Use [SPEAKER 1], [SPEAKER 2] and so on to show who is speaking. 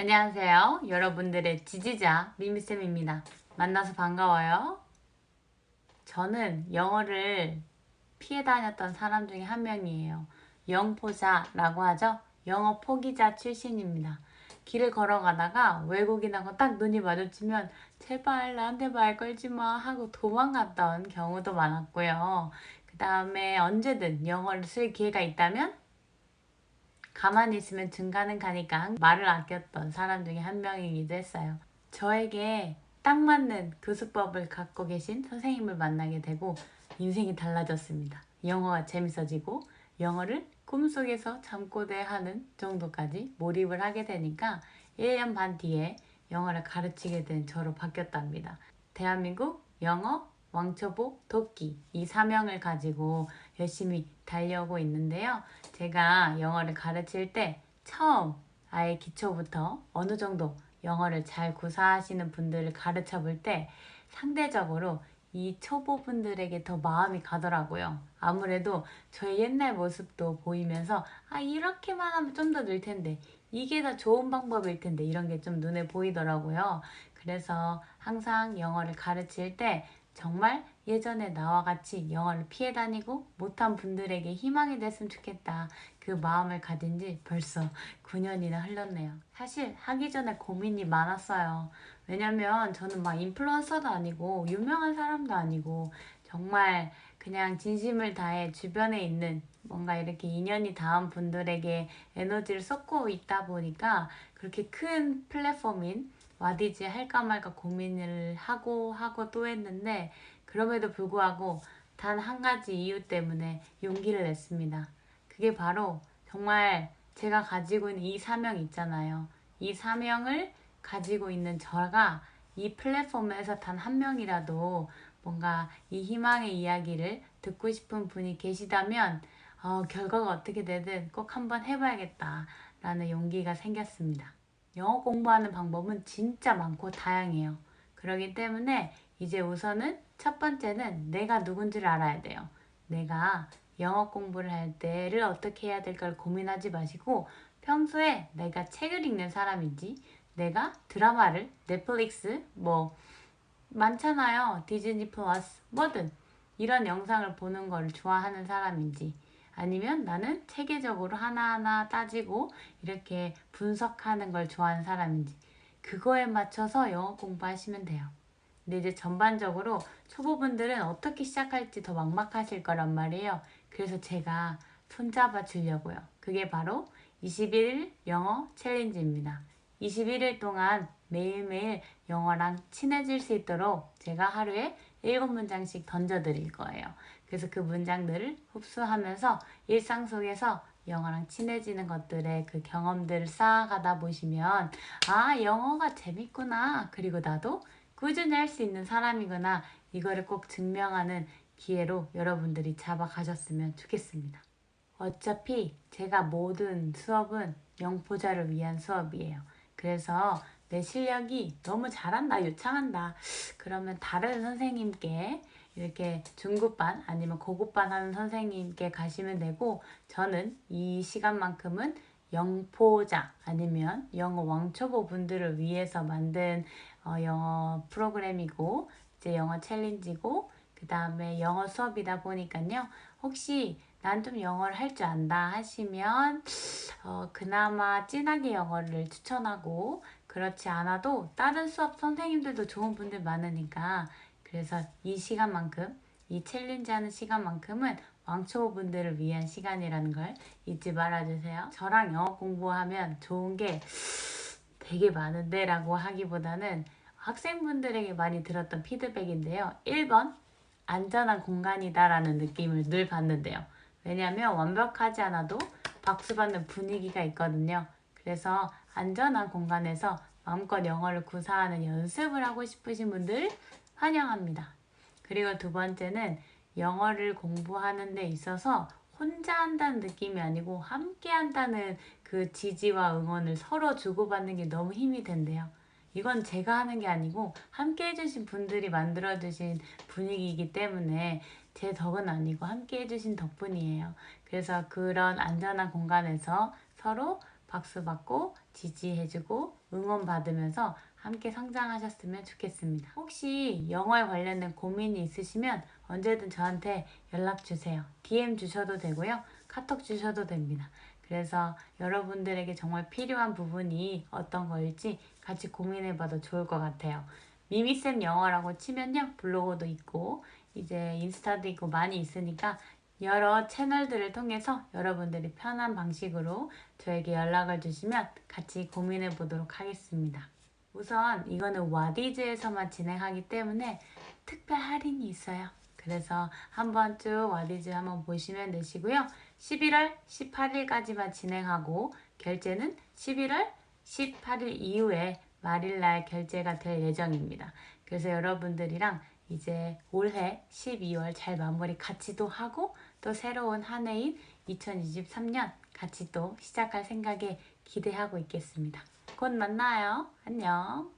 [SPEAKER 1] 안녕하세요. 여러분들의 지지자 미미쌤입니다. 만나서 반가워요. 저는 영어를 피해 다녔던 사람 중에 한 명이에요. 영포자라고 하죠. 영어 포기자 출신입니다. 길을 걸어가다가 외국인하고 딱 눈이 마주치면 제발 나한테 말 걸지 마 하고 도망갔던 경우도 많았고요. 그 다음에 언제든 영어를 쓸 기회가 있다면 가만히 있으면 증가는 가니까 말을 아꼈던 사람 중에 한 명이기도 했어요. 저에게 딱 맞는 교수법을 갖고 계신 선생님을 만나게 되고 인생이 달라졌습니다. 영어가 재밌어지고 영어를 꿈속에서 잠꼬대하는 정도까지 몰입을 하게 되니까 1년 반 뒤에 영어를 가르치게 된 저로 바뀌었답니다. 대한민국 영어 왕초보 도끼 이 사명을 가지고 열심히 달려오고 있는데요. 제가 영어를 가르칠 때 처음 아예 기초부터 어느 정도 영어를 잘 구사하시는 분들을 가르쳐 볼 때 상대적으로 이 초보분들에게 더 마음이 가더라고요. 아무래도 저의 옛날 모습도 보이면서 아 이렇게만 하면 좀 더 늘 텐데 이게 더 좋은 방법일 텐데 이런 게 좀 눈에 보이더라고요. 그래서 항상 영어를 가르칠 때 정말 예전에 나와 같이 영어를 피해 다니고 못한 분들에게 희망이 됐으면 좋겠다. 그 마음을 가진 지 벌써 9년이나 흘렀네요. 사실 하기 전에 고민이 많았어요. 왜냐면 저는 막 인플루언서도 아니고 유명한 사람도 아니고 정말 그냥 진심을 다해 주변에 있는 뭔가 이렇게 인연이 닿은 분들에게 에너지를 쏟고 있다 보니까 그렇게 큰 플랫폼인 와디지 할까 말까 고민을 하고 하고 또 했는데 그럼에도 불구하고 단 한 가지 이유 때문에 용기를 냈습니다. 그게 바로 정말 제가 가지고 있는 이 사명 있잖아요. 이 사명을 가지고 있는 저가 이 플랫폼에서 단 한 명이라도 뭔가 이 희망의 이야기를 듣고 싶은 분이 계시다면 어, 결과가 어떻게 되든 꼭 한번 해봐야겠다 라는 용기가 생겼습니다. 영어 공부하는 방법은 진짜 많고 다양해요. 그러기 때문에 이제 우선은 첫 번째는 내가 누군지를 알아야 돼요. 내가 영어 공부를 할 때를 어떻게 해야 될까를 고민하지 마시고 평소에 내가 책을 읽는 사람인지 내가 드라마를 넷플릭스 뭐 많잖아요. 디즈니 플러스 뭐든 이런 영상을 보는 걸 좋아하는 사람인지 아니면 나는 체계적으로 하나하나 따지고 이렇게 분석하는 걸 좋아하는 사람인지 그거에 맞춰서 영어 공부하시면 돼요. 근데 이제 전반적으로 초보분들은 어떻게 시작할지 더 막막하실 거란 말이에요. 그래서 제가 손잡아 주려고요. 그게 바로 21일 영어 챌린지입니다. 21일 동안 매일매일 영어랑 친해질 수 있도록 제가 하루에 7문장씩 던져드릴 거예요. 그래서 그 문장들을 흡수하면서 일상 속에서 영어랑 친해지는 것들의 그 경험들을 쌓아가다 보시면 아 영어가 재밌구나 그리고 나도 꾸준히 할 수 있는 사람이구나 이거를 꼭 증명하는 기회로 여러분들이 잡아가셨으면 좋겠습니다. 어차피 제가 모든 수업은 영포자를 위한 수업이에요. 그래서 내 실력이 너무 잘한다, 유창한다. 그러면 다른 선생님께 이렇게 중급반 아니면 고급반 하는 선생님께 가시면 되고 저는 이 시간만큼은 영포자 아니면 영어 왕초보 분들을 위해서 만든 어, 영어 프로그램이고 이제 영어 챌린지고 그 다음에 영어 수업이다 보니까요. 혹시 난 좀 영어를 할 줄 안다 하시면 어, 그나마 진하게 영어를 추천하고 그렇지 않아도 다른 수업 선생님들도 좋은 분들 많으니까 그래서 이 시간만큼 이 챌린지 하는 시간만큼은 왕초보분들을 위한 시간이라는 걸 잊지 말아주세요. 저랑 영어 공부하면 좋은 게 되게 많은데 라고 하기보다는 학생분들에게 많이 들었던 피드백인데요. 1번 안전한 공간이다 라는 느낌을 늘 받는데요. 왜냐하면 완벽하지 않아도 박수 받는 분위기가 있거든요. 그래서 안전한 공간에서 마음껏 영어를 구사하는 연습을 하고 싶으신 분들 환영합니다. 그리고 두 번째는 영어를 공부하는 데 있어서 혼자 한다는 느낌이 아니고 함께 한다는 그 지지와 응원을 서로 주고받는 게 너무 힘이 된대요. 이건 제가 하는 게 아니고 함께 해주신 분들이 만들어주신 분위기이기 때문에 제 덕은 아니고 함께 해주신 덕분이에요. 그래서 그런 안전한 공간에서 서로 박수 받고 지지해주고 응원 받으면서 함께 성장하셨으면 좋겠습니다. 혹시 영어에 관련된 고민이 있으시면 언제든 저한테 연락 주세요. DM 주셔도 되고요. 카톡 주셔도 됩니다. 그래서 여러분들에게 정말 필요한 부분이 어떤 거일지 같이 고민해봐도 좋을 것 같아요. 미미쌤 영어라고 치면요. 블로그도 있고 이제 인스타도 있고 많이 있으니까 여러 채널들을 통해서 여러분들이 편한 방식으로 저에게 연락을 주시면 같이 고민해 보도록 하겠습니다. 우선 이거는 와디즈에서만 진행하기 때문에 특별 할인이 있어요. 그래서 한번 쭉 와디즈 한번 보시면 되시고요. 11월 18일까지만 진행하고 결제는 11월 18일 이후에 말일날 결제가 될 예정입니다. 그래서 여러분들이랑 이제 올해 12월 잘 마무리 같이 또 하고 또 새로운 한 해인 2023년 같이 또 시작할 생각에 기대하고 있겠습니다. 곧 만나요. 안녕.